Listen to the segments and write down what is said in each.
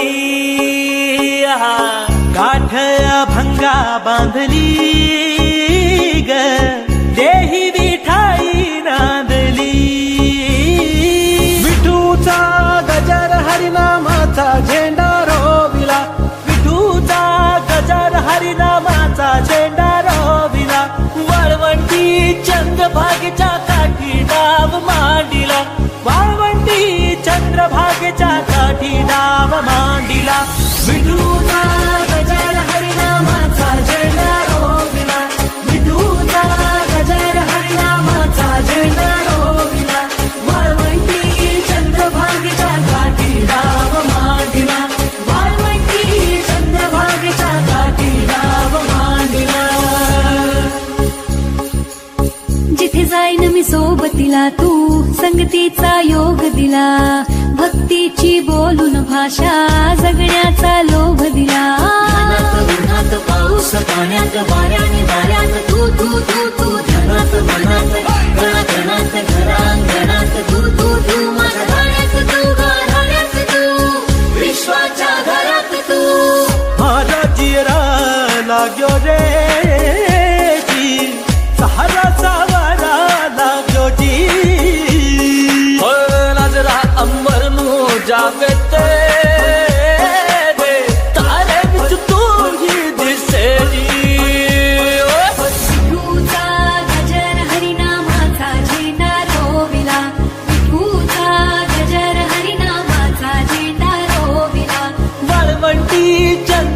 नांदली गाठया भंगा बांधली ग. देही विठाई नांदली. विठूचा गजर हरिनामाचा झेंडा रोविला. विठूचा गजर हरिनामाचा झेंडा रोविला. चंद चंद्रभागेच्या काठी डाव मांडी सोबतीला तू संगतीचा योग दिला. भक्तीची बोलून भाषा जगण्याचा लोभ दिला. उन्हात पाऊस पाण्यात वाऱ्याने वाऱ्यात तू तू तू तू धनात मनात गणात गणात घरांगणात तू तू तू माझ्या गाण्यात तू गाण्यात तू विश्वाच्या घरात तू. माझा जिरा लाग्यो रे जी सहारा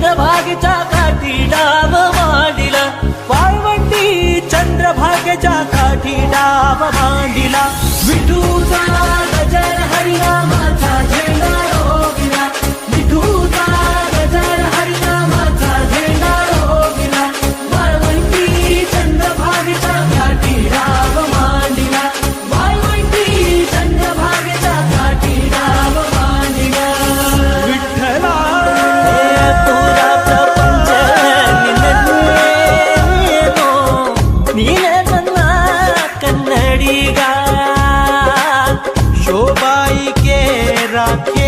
चंद्रभागेच्या काठी डाव मांडिला. वाळवंटी चंद्रभागेच्या काठी डाव मांडिला. विठूचा राखे